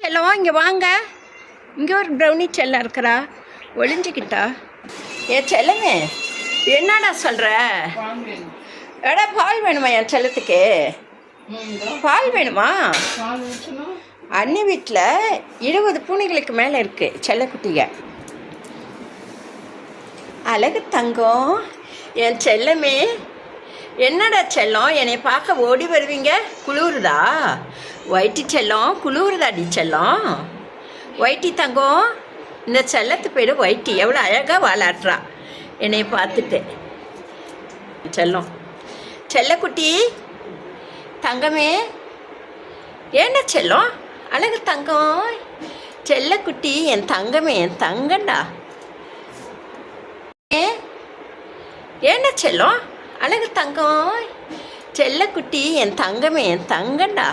செல்லம் இங்கே வாங்க. இங்கே ஒரு ப்ரௌனி செல்லம் இருக்கிறா ஒளிஞ்சிக்கிட்டா. ஏ செல்லமே என்னடா சொல்கிற எடா பால் வேணுமா என் செல்லத்துக்கு? பால் வேணுமா? அண்ணி வீட்டில் இருபது பூனைகளுக்கு மேலே இருக்குது செல்லக்குட்டிங்க அழகு தங்கம். என் செல்லமே என்னடா செல்லம்? என்னை பார்க்க ஓடி வருவீங்க? குளிருதா? ஒயிட்டி செல்லம் குளிருதாடி செல்லம்? ஒயிட்டி தங்கம் இந்த செல்லத்து பேர் ஒயிட்டி எவ்வளோ அழகாக வாலாட்டுறா என்னை பார்த்துட்டு. செல்லம். செல்லக்குட்டி தங்கமே ஏண்டா செல்லம்? அழகு தங்கம். செல்லக்குட்டி என் தங்கமே என் தங்கண்டா ஏ ஏண்டா செல்லம்? அழகு தங்கம். செல்லக்குட்டி என் தங்கமே என் தங்கண்டா.